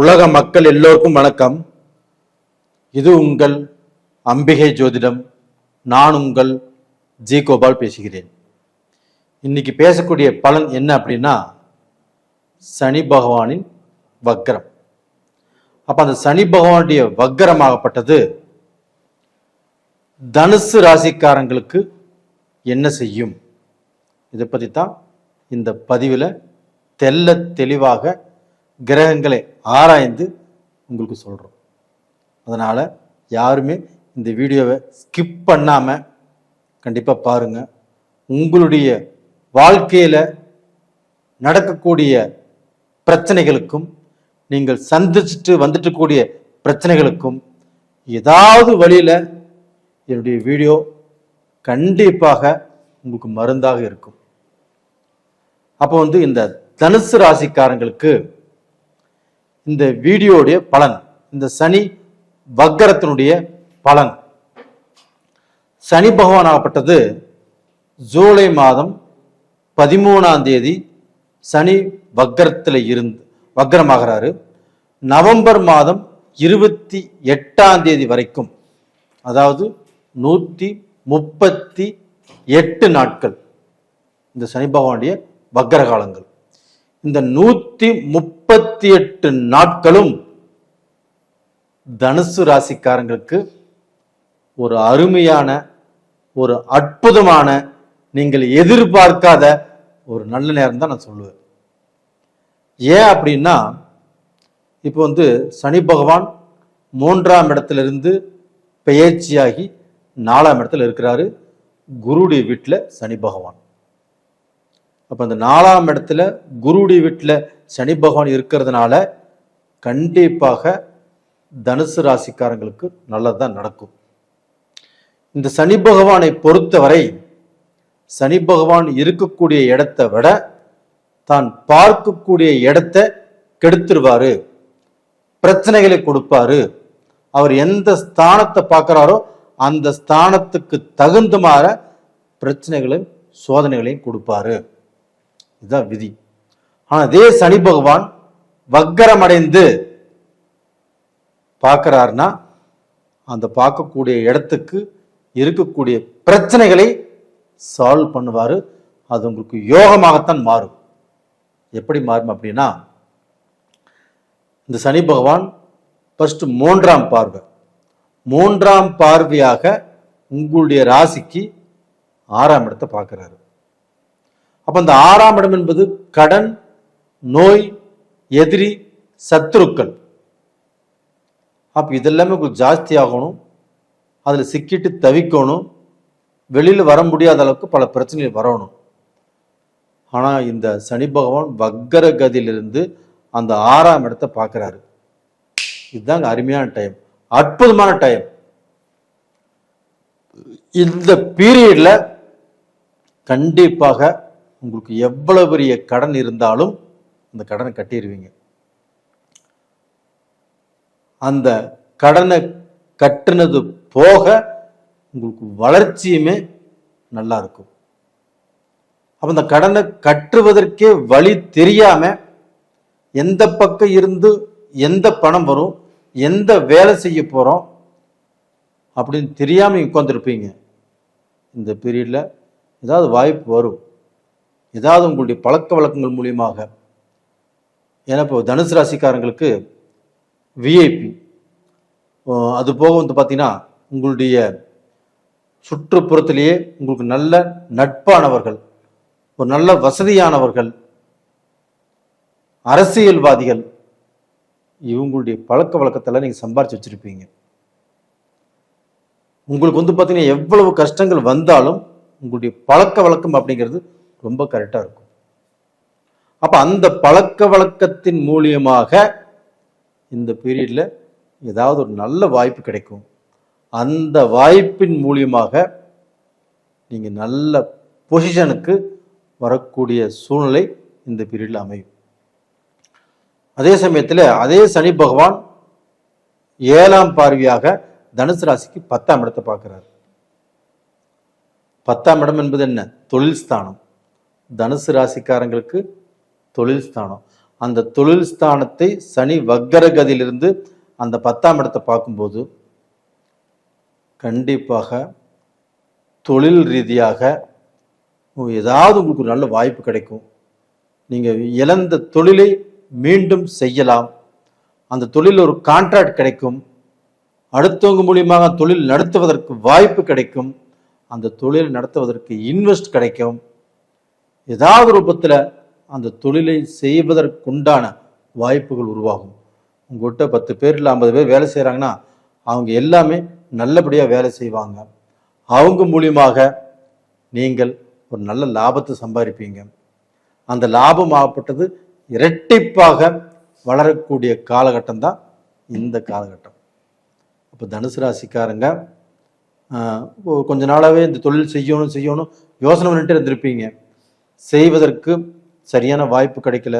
உலக மக்கள் எல்லோருக்கும் வணக்கம். இது உங்கள் அம்பிகை ஜோதிடம். நான் உங்கள் ஜி கோபால் பேசுகிறேன். இன்னைக்கு பேசக்கூடிய பலன் என்ன அப்படின்னா சனி பகவானின் வக்ரம். அப்போ அந்த சனி பகவானுடைய வக்ரமாகப்பட்டது தனுசு ராசிக்காரங்களுக்கு என்ன செய்யும்? இதை பற்றி தான் இந்த பதிவில் தெல்ல தெளிவாக கிரகங்களை ஆராய்ந்து உங்களுக்கு சொல்கிறோம் அதனால் யாருமே இந்த வீடியோவை ஸ்கிப் பண்ணாமல் கண்டிப்பாக பாருங்கள் உங்களுடைய வாழ்க்கையில் நடக்கக்கூடிய பிரச்சனைகளுக்கும் நீங்கள் சந்திச்சுட்டு வந்துட்டுக்கூடிய பிரச்சனைகளுக்கும் ஏதாவது வழியில் என்னுடைய வீடியோ கண்டிப்பாக உங்களுக்கு மருந்தாக இருக்கும். அப்போ வந்து இந்த தனுசு ராசிக்காரங்களுக்கு இந்த வீடியோடைய பலன் இந்த சனி வக்கரத்தினுடைய பலன். சனி பகவான் ஆகப்பட்டது ஜூலை மாதம் பதிமூணாம் தேதி சனி வக்கரத்தில் இருந்து வக்கரமாகிறாரு. நவம்பர் மாதம் இருபத்தி எட்டாம் தேதி வரைக்கும் அதாவது நூற்றி முப்பத்தி எட்டு நாட்கள் இந்த சனி பகவானுடைய வக்கர காலங்கள். இந்த முப் முப்பத்தி எட்டு நாட்களும் தனுசு ராசிக்காரங்களுக்கு ஒரு அருமையான ஒரு அற்புதமான நீங்கள் எதிர்பார்க்காத ஒரு நல்ல நேரம் தான் நான் சொல்லுவேன். ஏன் அப்படின்னா இப்போ வந்து சனி பகவான் மூன்றாம் இடத்திலிருந்து பெயர்ச்சியாகி நாலாம் இடத்துல இருக்கிறாரு. குருடைய வீட்டில் சனி பகவான். அப்போ அந்த நாலாம் இடத்துல குருடைய வீட்டில் சனி பகவான் இருக்கிறதுனால கண்டிப்பாக தனுசு ராசிக்காரங்களுக்கு நல்லதுதான் நடக்கும். இந்த சனி பகவானை பொறுத்தவரை சனி பகவான் இருக்கக்கூடிய இடத்தை விட தான் பார்க்கக்கூடிய இடத்த கெடுத்துருவாரு. பிரச்சனைகளை கொடுப்பாரு. அவர் எந்த ஸ்தானத்தை பார்க்குறாரோ அந்த ஸ்தானத்துக்கு தகுந்தமாற பிரச்சனைகளையும் சோதனைகளையும் கொடுப்பாரு. இதுதான் விதி. ஆனா அதே சனி பகவான் வக்கரமடைந்து பார்க்குறாருன்னா அந்த பார்க்கக்கூடிய இடத்துக்கு இருக்கக்கூடிய பிரச்சனைகளை சால்வ் பண்ணுவாரு. அது உங்களுக்கு யோகமாகத்தான் மாறும். எப்படி மாறும் அப்படின்னா இந்த சனி பகவான் ஃபஸ்ட்டு மூன்றாம் பார்வை. மூன்றாம் பார்வையாக உங்களுடைய ராசிக்கு ஆறாம் இடத்தை பார்க்குறாரு. அப்ப அந்த ஆறாம் இடம் என்பது கடன் நோய் எதிரி சத்துருக்கள். அப்ப இதெல்லாமே கொஞ்சம் ஜாஸ்தி ஆகணும். அதுல சிக்கிட்டு தவிக்கணும். வெளியில வர முடியாத அளவுக்கு பல பிரச்சனைகள் வரணும். ஆனா இந்த சனி பகவான் வக்கர கதியிலிருந்து அந்த ஆறாம் இடத்தை பார்க்கிறாரு. இதுதாங்க அருமையான டைம் அற்புதமான டைம் இந்த பீரியட்ல கண்டிப்பாக உங்களுக்கு எவ்வளவு பெரிய கடன் இருந்தாலும் அந்த கடனை கட்டிடுவீங்க அந்த கடனை கட்டுனது போக உங்களுக்கு வளர்ச்சியுமே நல்லா இருக்கும். அப்ப அந்த கடனை கட்டுவதற்கே வழி தெரியாம எந்த பக்கம் இருந்து எந்த பணம் வரும் எந்த வேலை செய்ய போறோம் அப்படின்னு தெரியாம உட்காந்துருப்பீங்க இந்த பீரியட்ல ஏதாவது வாய்ப்பு வரும். ஏதாவது உங்களுடைய பழக்க வழக்கங்கள் மூலியமாக ஏன்னா இப்போ தனுசு ராசிக்காரங்களுக்கு விஐபி அது போக வந்து பார்த்தீங்கன்னா உங்களுடைய சுற்றுப்புறத்திலேயே உங்களுக்கு நல்ல நட்பானவர்கள் ஒரு நல்ல வசதியானவர்கள் அரசியல்வாதிகள் இவங்களுடைய பழக்க வழக்கத்தெல்லாம் நீங்கள் சம்பாரிச்சு வச்சுருப்பீங்க. உங்களுக்கு வந்து பார்த்தீங்கன்னா எவ்வளவு கஷ்டங்கள் வந்தாலும் உங்களுடைய பழக்க வழக்கம் அப்படிங்கிறது ரொம்ப கரெக்டாக இருக்கும். அப்போ அந்த பழக்க வழக்கத்தின் மூலியமாக இந்த பீரியடில் ஏதாவது ஒரு நல்ல வாய்ப்பு கிடைக்கும். அந்த வாய்ப்பின் மூலியமாக நீங்கள் நல்ல பொசிஷனுக்கு வரக்கூடிய சூழ்நிலை இந்த பீரியடில் அமையும். அதே சமயத்தில் அதே சனி பகவான் ஏழாம் பார்வையாக தனுசு ராசிக்கு பத்தாம் இடத்தை பார்க்கிறார். பத்தாம் இடம் என்பது என்ன? தொழில் ஸ்தானம். தனுசு ராசிக்காரங்களுக்கு தொழில் ஸ்தானம். அந்த தொழில் ஸ்தானத்தை சனி வக்கரகதியிலிருந்து அந்த பத்தாம் இடத்தை பார்க்கும்போது கண்டிப்பாக தொழில் ரீதியாக ஏதாவது உங்களுக்கு ஒரு நல்ல வாய்ப்பு கிடைக்கும். நீங்கள் இழந்த தொழிலை மீண்டும் செய்யலாம். அந்த தொழில் ஒரு கான்ட்ராக்ட் கிடைக்கும். அடுத்தவங்க மூலியமாக தொழில் நடத்துவதற்கு வாய்ப்பு கிடைக்கும். அந்த தொழில் நடத்துவதற்கு இன்வெஸ்ட் கிடைக்கும். ஏதாவது ரூபத்தில் அந்த தொழிலை செய்வதற்குண்டான வாய்ப்புகள் உருவாகும். உங்கள்கிட்ட பத்து பேர் இல்லை ஐம்பது பேர் வேலை செய்கிறாங்கன்னா அவங்க எல்லாமே நல்லபடியாக வேலை செய்வாங்க. அவங்க மூலியமாக நீங்கள் ஒரு நல்ல லாபத்தை சம்பாதிப்பீங்க. அந்த லாபம் ஆகப்பட்டது இரட்டிப்பாக வளரக்கூடிய காலகட்டம் தான் இந்த காலகட்டம். அப்போ தனுசு ராசிக்காரங்க கொஞ்ச நாளாகவே இந்த தொழில் செய்யணும் செய்யணும் யோசனை பண்ணிட்டு இருந்திருப்பீங்க. செய்வதற்கு சரியான வாய்ப்பு கிடைக்கல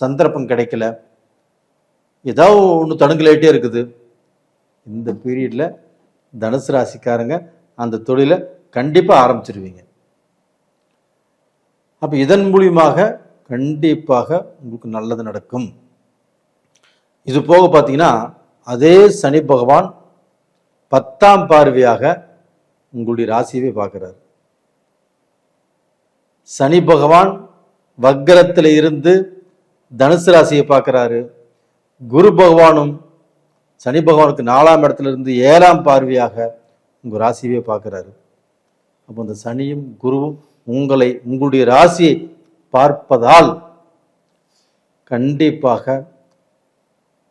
சந்தர்ப்பம் கிடைக்கல. ஏதாவது ஒன்று தடுங்கலாயிட்டே இருக்குது. இந்த பீரியடில் தனுசு ராசிக்காரங்க அந்த தொழிலை கண்டிப்பாக ஆரம்பிச்சிருவீங்க. அப்போ இதன் மூலியமாக கண்டிப்பாக உங்களுக்கு நல்லது நடக்கும். இது போக பார்த்தீங்கன்னா அதே சனி பகவான் பத்தாம் பார்வையாக உங்களுடைய ராசியவே பார்க்குறாரு. சனி பகவான் வக்கரத்தில் இருந்து தனுசு ராசியை பார்க்குறாரு. குரு பகவானும் சனி பகவானுக்கு நாலாம் இடத்துல இருந்து ஏழாம் பார்வையாக உங்கள் ராசியவே பார்க்குறாரு. அப்போ இந்த சனியும் குருவும் உங்களை உங்களுடைய ராசியை பார்ப்பதால் கண்டிப்பாக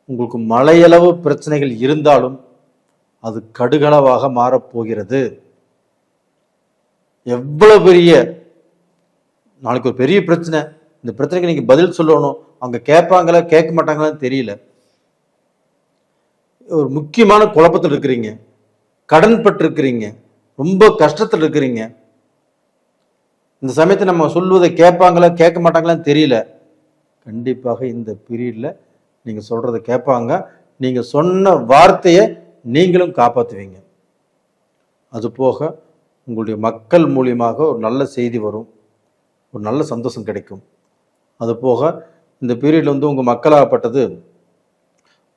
உங்களுக்கு மலையளவு பிரச்சனைகள் இருந்தாலும் அது கடுகளவாக மாறப்போகிறது. எவ்வளவு பெரிய நாளைக்கு ஒரு பெரிய பிரச்சனை. இந்த பிரச்சனைக்கு நீங்க பதில் சொல்லணும். அவங்க கேட்பாங்களா கேட்க மாட்டாங்களான்னு தெரியல. ஒரு முக்கியமான குழப்பத்தில் இருக்கிறீங்க. கடன் பட்டிருக்கிறீங்க. ரொம்ப கஷ்டத்தில் இருக்கிறீங்க. இந்த சமயத்தை நம்ம சொல்வதை கேட்பாங்களா கேட்க மாட்டாங்களான்னு தெரியல. கண்டிப்பாக இந்த பீரியடில் நீங்கள் சொல்கிறத கேட்பாங்க. நீங்கள் சொன்ன வார்த்தையை நீங்களும் காப்பாற்றுவீங்க அது போக உங்களுடைய மக்கள் மூலியமாக ஒரு நல்ல செய்தி வரும். ஒரு நல்ல சந்தோஷம் கிடைக்கும். அது போக இந்த பீரியடில் வந்து உங்கள் மக்களாகப்பட்டது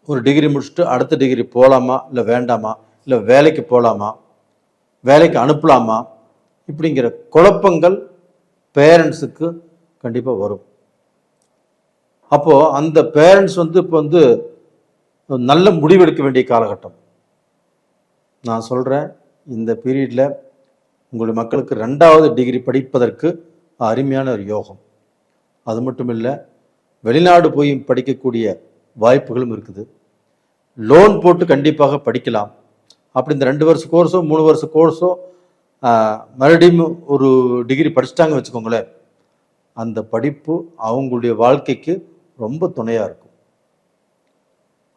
ஒரு டிகிரி முடிச்சுட்டு அடுத்த டிகிரி போகலாமா இல்லை வேண்டாமா இல்லை வேலைக்கு போகலாமா வேலைக்கு அனுப்பலாமா இப்படிங்கிற குழப்பங்கள் பேரண்ட்ஸுக்கு கண்டிப்பாக வரும். அப்போது அந்த பேரண்ட்ஸ் வந்து இப்போ வந்து நல்ல முடிவெடுக்க வேண்டிய காலகட்டம். நான் சொல்கிறேன் இந்த பீரியடில் உங்களுடைய மக்களுக்கு ரெண்டாவது டிகிரி படிப்பதற்கு அருமையான ஒரு யோகம். அது மட்டும் இல்லை வெளிநாடு போய் படிக்கக்கூடிய வாய்ப்புகளும் இருக்குது. லோன் போட்டு கண்டிப்பாக படிக்கலாம். அப்படி இந்த ரெண்டு வருஷ கோர்ஸோ மூணு வருஷ கோர்ஸோ மறுபடியும் ஒரு டிகிரி படிச்சிட்டாங்க வச்சுக்கோங்களேன். அந்த படிப்பு அவங்களுடைய வாழ்க்கைக்கு ரொம்ப துணையாக இருக்கும்.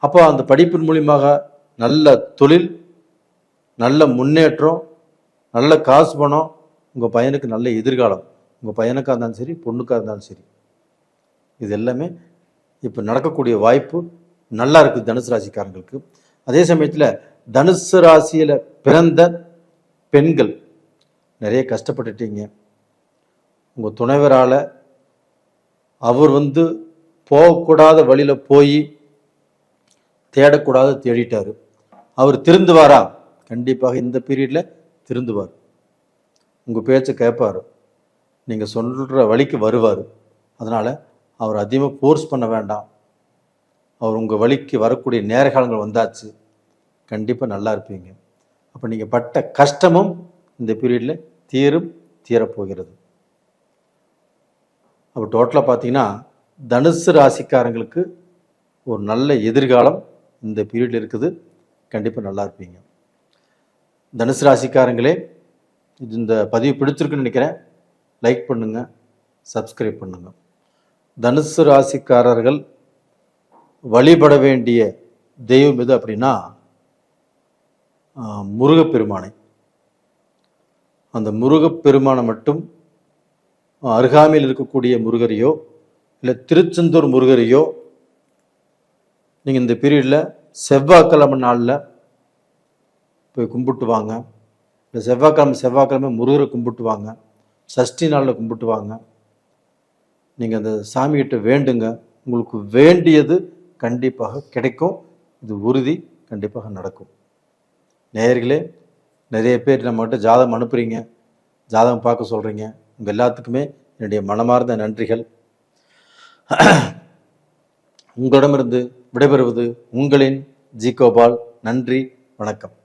அப்போ அந்த படிப்பின் மூலியமாக நல்ல தொழில் நல்ல முன்னேற்றம் நல்ல காசு பணம் உங்கள் பையனுக்கு நல்ல எதிர்காலம். உங்கள் பையனுக்காக இருந்தாலும் சரி பொண்ணுக்காக இருந்தாலும் சரி இது எல்லாமே இப்போ நடக்கக்கூடிய வாய்ப்பு நல்லா இருக்குது தனுசு ராசிக்காரங்களுக்கு. அதே சமயத்தில் தனுசு ராசியில் பிறந்த பெண்கள் நிறைய கஷ்டப்பட்டுட்டீங்க. உங்கள் துணைவரால் அவர் வந்து போகக்கூடாத வழியில் போய் தேடக்கூடாத தேடிட்டார். அவர் திருந்துவாரா? கண்டிப்பாக இந்த பீரியடில் திருந்துவார். உங்கள் பேச்சை கேட்பார் நீங்கள் சொல்கிற வழிக்கு வருவார். அதனால் அவர் அதிகமாக ஃபோர்ஸ் பண்ண வேண்டாம். அவர் உங்கள் வழிக்கு வரக்கூடிய நேரகாலங்கள் வந்தாச்சு. கண்டிப்பாக நல்லா இருப்பீங்க. அப்போ நீங்கள் பட்ட கஷ்டமும் இந்த பீரியடில் தீரும் தீரப்போகிறது அப்போ டோட்டலாக பார்த்தீங்கன்னா தனுசு ராசிக்காரங்களுக்கு ஒரு நல்ல எதிர்காலம் இந்த பீரியடில் இருக்குது. கண்டிப்பாக நல்லா இருப்பீங்க. தனுசு ராசிக்காரங்களே இது இந்த பதிவு பிடிச்சிருக்குன்னு நினைக்கிறேன். லைக் பண்ணுங்கள் சப்ஸ்கிரைப் பண்ணுங்கள் தனுசு ராசிக்காரர்கள் வழிபட வேண்டிய தெய்வம் எது அப்படின்னா முருகப்பெருமானை. அந்த முருகப்பெருமானை மட்டும் அருகாமையில் இருக்கக்கூடிய முருகரையோ இல்லை திருச்செந்தூர் முருகரையோ நீங்கள் இந்த பீரியடில் செவ்வாய்க்கிழமை நாளில் போய் கும்பிட்டு வாங்க. இந்த செவ்வாய்க்கிழமை செவ்வாய்க்கிழமை முருகரை கும்பிட்டு வாங்க. சஷ்டி நாளில் கும்பிட்டு வாங்க நீங்கள் அந்த சாமிகிட்ட வேண்டுங்க. உங்களுக்கு வேண்டியது கண்டிப்பாக கிடைக்கும். இது உறுதி கண்டிப்பாக நடக்கும். நேயர்களே நிறைய பேர் நம்மகிட்ட ஜாதகம் அனுப்புகிறீங்க ஜாதகம் பார்க்க சொல்கிறீங்க உங்கள் எல்லாத்துக்குமே என்னுடைய மனமார்ந்த நன்றிகள். உங்களிடமிருந்து விடைபெறுவது உங்களின் ஜி கோபால். நன்றி வணக்கம்.